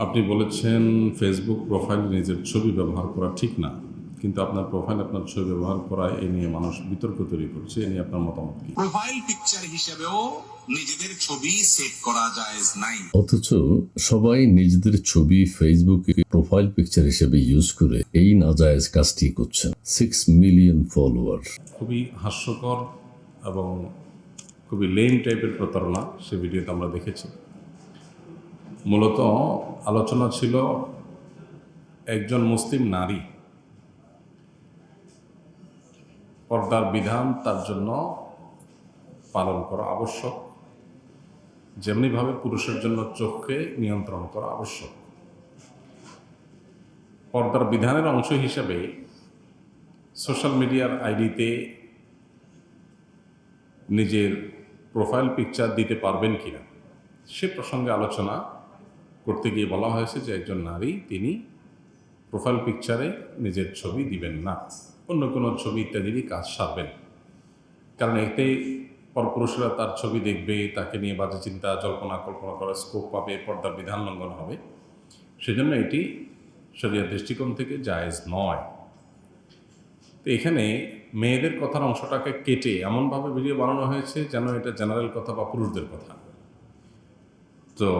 আপনি বলেছেন ফেসবুক প্রোফাইলে নিজের ছবি ব্যবহার করা ঠিক না কিন্তু আপনার প্রোফাইল আপনার ছবি ব্যবহার করা এ নিয়ে মানুষ বিতর্ক তৈরি করছে এ নিয়ে আপনার মতামত কি? প্রোফাইল পিকচার হিসেবেও নিজেদের ছবি সেভ করা জায়েজ নাই। অথচ সবাই নিজেদের ছবি ফেসবুকে প্রোফাইল পিকচার হিসেবে ইউজ করে এই নাজায়েজ কাজটি করছেন। সিক্স মিলিয়ন ফলোয়ার খুবই হাস্যকর এবং খুবই লেম টাইপের প্রতারণা সে ভিডিওতে আমরা দেখেছি। মূলত আলোচনা ছিল একজন মুসলিম নারী। পর্দার বিধান তার জন্য পালন করা আবশ্যক। যেমনিভাবে পুরুষের জন্য চোখকে নিয়ন্ত্রণ করা আবশ্যক। পর্দার বিধানের অংশ হিসাবে সোশ্যাল মিডিয়ার আইডিতে নিজের প্রোফাইল পিকচার দিতে পারবেন কিনা, সে প্রসঙ্গে আলোচনা করতে গিয়ে বলা হয়েছে যে একজন নারী তিনি প্রোফাইল পিকচারে নিজের ছবি দিবেন না। অন্য কোনো ছবি ইত্যাদি কাজ সারবেন। কারণ এতে পরপুরুষরা তার ছবি দেখবে, তাকে নিয়ে বাজে চিন্তা, জল্পনা, কল্পনা করার স্কোপ পাবে, পর্দার বিধান লঙ্ঘন হবে। সেজন্য এটি শরীয় দৃষ্টিকোণ থেকে জায়েজ নয়। তো এখানে মেয়েদের কথার অংশটাকে কেটে এমনভাবে ভিডিও বানানো হয়েছে যেন এটা জেনারেল কথা বা পুরুষদের কথা। তো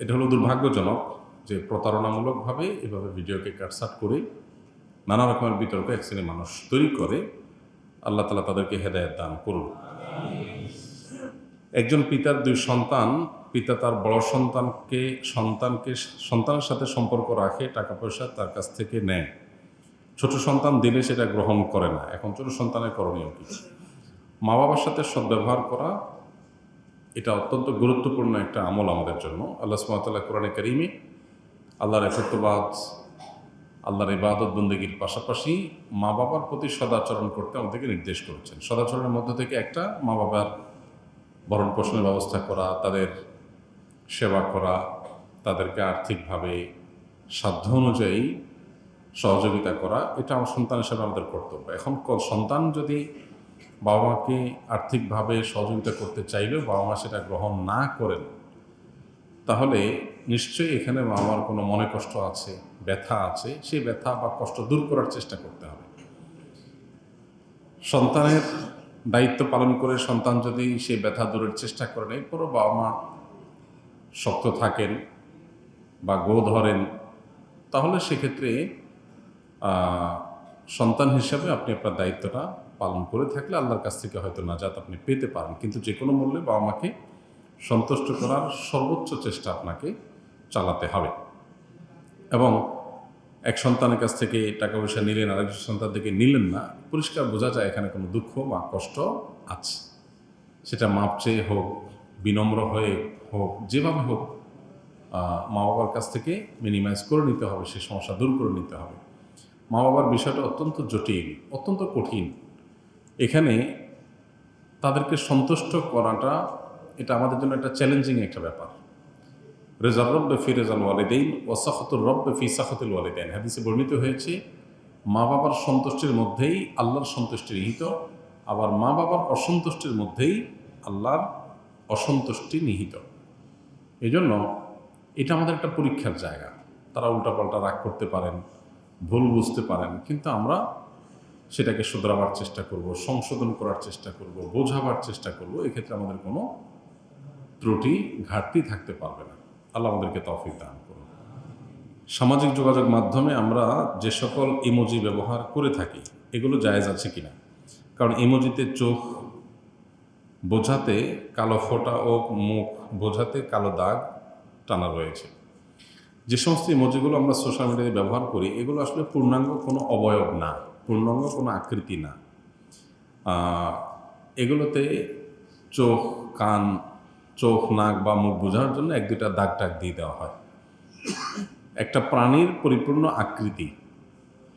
এটা হলো দুর্ভাগ্যজনক যে প্রতারণামূলকভাবে এভাবে ভিডিওকে কাটসাট করে নানা রকমের বিতর্ক এক শ্রেণির মানুষ তৈরি করে, আল্লাহ তালা তাদেরকে হেদায়ত দান করুন। একজন পিতার দুই সন্তান, পিতা তার বড় সন্তানকে সন্তানকে, সন্তানের সাথে সম্পর্ক রাখে, টাকা পয়সা তার কাছ থেকে নেয়। ছোট সন্তান দিলে সেটা গ্রহণ করে না। এখন ছোট সন্তানের করণীয় কিছু মা বাবার সাথে সদ্ব্যবহার করা এটা অত্যন্ত গুরুত্বপূর্ণ একটা আমল আমাদের জন্য। আল্লাহ সুমতাল্লাহ কোরআনে করিমে আল্লাহর একত্ববাদ আল্লাহর ইবাদত বন্দীগীর পাশাপাশি মা বাবার প্রতি সদাচরণ করতে আমাদেরকে নির্দেশ করেছেন। সদাচরণের মধ্যে থেকে একটা মা বাবার ভরণ পোষণের ব্যবস্থা করা, তাদের সেবা করা, তাদেরকে আর্থিকভাবে সাধ্য অনুযায়ী সহযোগিতা করা, এটা আমার সন্তান হিসেবে আমাদের কর্তব্য। এখন সন্তান যদি বাবা মাকে আর্থিকভাবে সহযোগিতা করতে চাইলেও বাবা মা সেটা গ্রহণ না করেন, তাহলে নিশ্চয়ই এখানে বাবা মার কোনো মনে কষ্ট আছে, ব্যথা আছে, সেই ব্যথা বা কষ্ট দূর করার চেষ্টা করতে হবে। সন্তানের দায়িত্ব পালন করে সন্তান যদি সেই ব্যথা দূরের চেষ্টা করেন এরপরও বাবা মা শক্ত থাকেন বা গো ধরেন, তাহলে সেক্ষেত্রে সন্তান হিসাবে আপনি আপনার দায়িত্বটা পালন করে থাকলে আল্লাহর কাছ থেকে হয়তো নাজাত আপনি পেতে পারেন। কিন্তু যে কোনো মূল্যে বাবা মাকে সন্তুষ্ট করার সর্বোচ্চ চেষ্টা আপনাকে চালাতে হবে। এবং এক সন্তানের কাছ থেকে টাকা পয়সা নিলেন, আরেকজন সন্তান থেকে নিলেন না, পরিষ্কার বোঝা যায় এখানে কোনো দুঃখ বা কষ্ট আছে। সেটা মাপ চেয়ে হোক, বিনম্র হয়ে হোক, যেভাবে হোক মা বাবার কাছ থেকে মিনিমাইজ করে নিতে হবে সেই সমস্যা দূর করে নিতে হবে। মা বাবার বিষয়টা অত্যন্ত জটিল, অত্যন্ত কঠিন। এখানে তাদেরকে সন্তুষ্ট করাটা এটা আমাদের জন্য একটা চ্যালেঞ্জিং একটা ব্যাপার। রেজাল রব্বে ফি রেজাল ওয়ালিদাইন ও সাখতুর রব্বে ফি সাখতুল ওয়ালিদাইন। হাদিসে বর্ণিত হয়েছে, মা বাবার সন্তুষ্টির মধ্যেই আল্লাহর সন্তুষ্টি নিহিত, আবার মা বাবার অসন্তুষ্টির মধ্যেই আল্লাহর অসন্তুষ্টি নিহিত। এই জন্য এটা আমাদের একটা পরীক্ষার জায়গা। তারা উল্টাপাল্টা রাগ করতে পারেন, ভুল বুঝতে পারেন, কিন্তু আমরা সেটাকে শুধরাবার চেষ্টা করব, সংশোধন করার চেষ্টা করব, বোঝাবার চেষ্টা করব এক্ষেত্রে আমাদের কোনো ত্রুটি, ঘাটতি থাকতে পারবে না। আল্লাহ আমাদেরকে তৌফিক দান করুন। সামাজিক যোগাযোগ মাধ্যমে আমরা যে সকল ইমোজি ব্যবহার করে থাকি, এগুলো জায়েজ আছে কিনা? কারণ ইমোজিতে চোখ বোঝাতে কালো ফোঁটা ও মুখ বোঝাতে কালো দাগ টানা রয়েছে। যে সমস্ত ইমোজিগুলো আমরা সোশ্যাল মিডিয়ায় ব্যবহার করি, এগুলো আসলে পূর্ণাঙ্গ কোনো অবয়ব না। পূর্ণাঙ্গ কোনো আকৃতি না। এগুলোতে চোখ, কান, চোখ, নাক বা মুখ বোঝানোর জন্য এক দুটা দাগ টাগ দিয়ে দেওয়া হয়। একটা প্রাণীর পরিপূর্ণ আকৃতি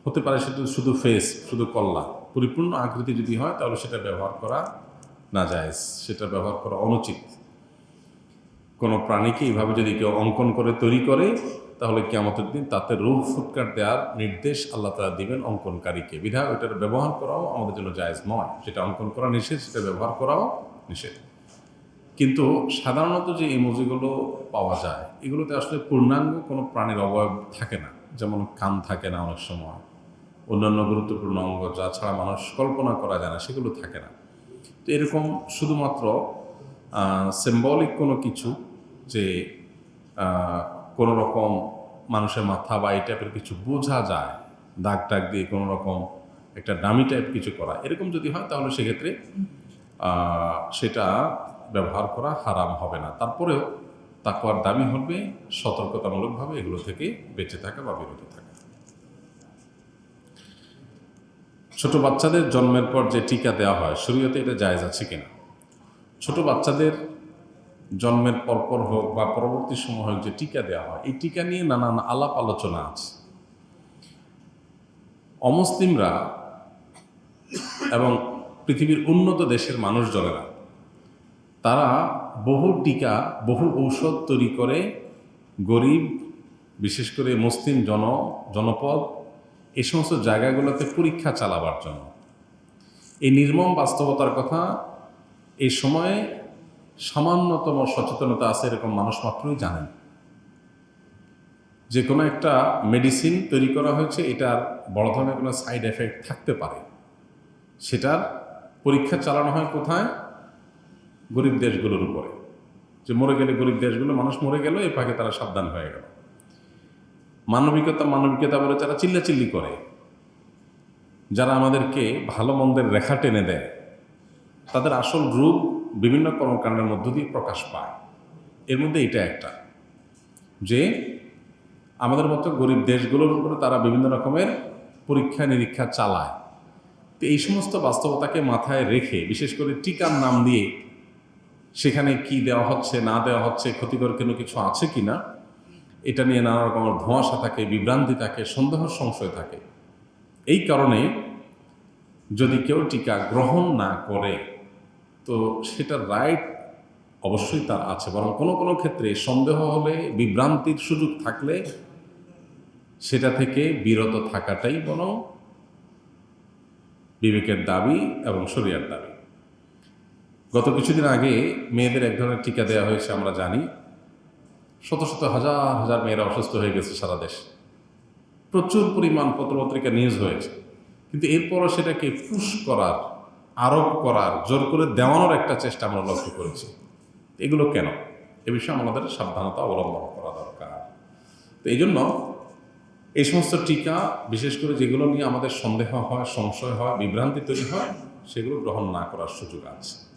হতে পারে সেটা শুধু ফেস শুধু কল্লা। পরিপূর্ণ আকৃতি যদি হয় তাহলে সেটা ব্যবহার করা না যায়। সেটা ব্যবহার করা অনুচিত। কোনো প্রাণীকে এইভাবে যদি কেউ অঙ্কন করে, তৈরি করে তাহলে কেমতের দিন তাতে রূপ ফুটকার দেওয়ার নির্দেশ আল্লাহ তালা দিবেন অঙ্কনকারীকে। বিধা ওইটার ব্যবহার করাও আমাদের জন্য জায়েজ নয়। যেটা অঙ্কন করা নিষেধ, সেটা ব্যবহার করাও নিষেধ। কিন্তু সাধারণত যে ইমোজিগুলো পাওয়া যায়, এগুলোতে আসলে পূর্ণাঙ্গ কোনো প্রাণীর অবয়ব থাকে না। যেমন কান থাকে না অনেক সময়। অন্যান্য গুরুত্বপূর্ণ অঙ্গ যা ছাড়া মানুষ কল্পনা করা যায় না, সেগুলো থাকে না। তো এরকম শুধুমাত্র সিম্বলিক কোনো কিছু যে কোনো রকম মানুষের মাথা বা এই টাইপের কিছু বোঝা যায় দাগ টাগ দিয়ে কোনো রকম একটা ডামি টাইপ কিছু করা, এরকম যদি হয় তাহলে সেক্ষেত্রে সেটা ব্যবহার করা হারাম হবে না। তারপরেও তাকুয়ার দামি হবে, সতর্কতামূলকভাবে এগুলো থেকে বেঁচে থাকা বা বিরত থাকা। ছোট বাচ্চাদের জন্মের পর যে টিকা দেওয়া হয়, শরীয়তে এটা জায়েজ আছে কিনা? ছোট বাচ্চাদের জন্মের পরপর হোক বা পরবর্তী সময় হোক যে টিকা দেওয়া হয়, এই টিকা নিয়ে নানান আলাপ আলোচনা আছে। অমুসলিমরা এবং পৃথিবীর উন্নত দেশের মানুষজনেরা, তারা বহু টিকা, বহু ঔষধ তৈরি করে গরিব, বিশেষ করে মুসলিম জন, জনপদ এই সমস্ত জায়গাগুলোতে পরীক্ষা চালাবার জন্য। এই নির্মম বাস্তবতার কথা এই সময়ে সামান্যতম সচেতনতা আছে এরকম মানুষ মাত্রই জানেন। যে কোনো একটা মেডিসিন তৈরি করা হয়েছে, এটার বড় ধরনের কোনো সাইড এফেক্ট থাকতে পারে। সেটার পরীক্ষা চালানো হয় কোথায়? গরিব দেশগুলোর উপরে। যে মরে গেলে গরিব দেশগুলো, মানুষ মরে গেল এ পাকে তারা সাবধান হয়ে গেল। মানবিকতা মানবিকতা বলে যারা চিল্লাচিল্লি করে। যারা আমাদেরকে ভালো মন্দের রেখা টেনে দেয়, তাদের আসল রূপ বিভিন্ন কর্মকাণ্ডের মধ্য দিয়ে প্রকাশ পায়। এর মধ্যে এটা একটা। যে আমাদের মতো গরিব দেশগুলোর উপরে তারা বিভিন্ন রকমের পরীক্ষা নিরীক্ষা চালায়। তো এই সমস্ত বাস্তবতাকে মাথায় রেখে, বিশেষ করে টিকার নাম দিয়ে সেখানে কি দেওয়া হচ্ছে, না দেওয়া হচ্ছে, ক্ষতিকর কোনো কিছু আছে কি না, এটা নিয়ে নানা রকমের ধোঁয়াশা থাকে, বিভ্রান্তি থাকে, সন্দেহ, সংশয় থাকে। এই কারণে যদি কেউ টিকা গ্রহণ না করে তো সেটার রাইট অবশ্যই তার আছে। বরং কোনো কোনো ক্ষেত্রে সন্দেহ হলে, বিভ্রান্তির সুযোগ থাকলে সেটা থেকে বিরত থাকাটাই বরং বিবেকের দাবি এবং শরিয়ার দাবি। গত কিছুদিন আগে মেয়েদের এক ধরনের টিকা দেওয়া হয়েছে, আমরা জানি। শত শত হাজার হাজার মেয়েরা অসুস্থ হয়ে গেছে সারা দেশে। প্রচুর পরিমাণ পত্রপত্রিকা নিউজ হয়েছে। কিন্তু এরপরও সেটাকে পুশ করার আরোপ করার, জোর করে দেওয়ানোর একটা চেষ্টা আমরা লক্ষ্য করেছি। এগুলো কেন? এ বিষয়ে আমাদের সাবধানতা অবলম্বন করা দরকার। তো এই জন্য এই সমস্ত টিকা, বিশেষ করে যেগুলো নিয়ে আমাদের সন্দেহ হয়, সংশয় হয়, বিভ্রান্তি তৈরি হয়, সেগুলো গ্রহণ না করার সুযোগ আছে।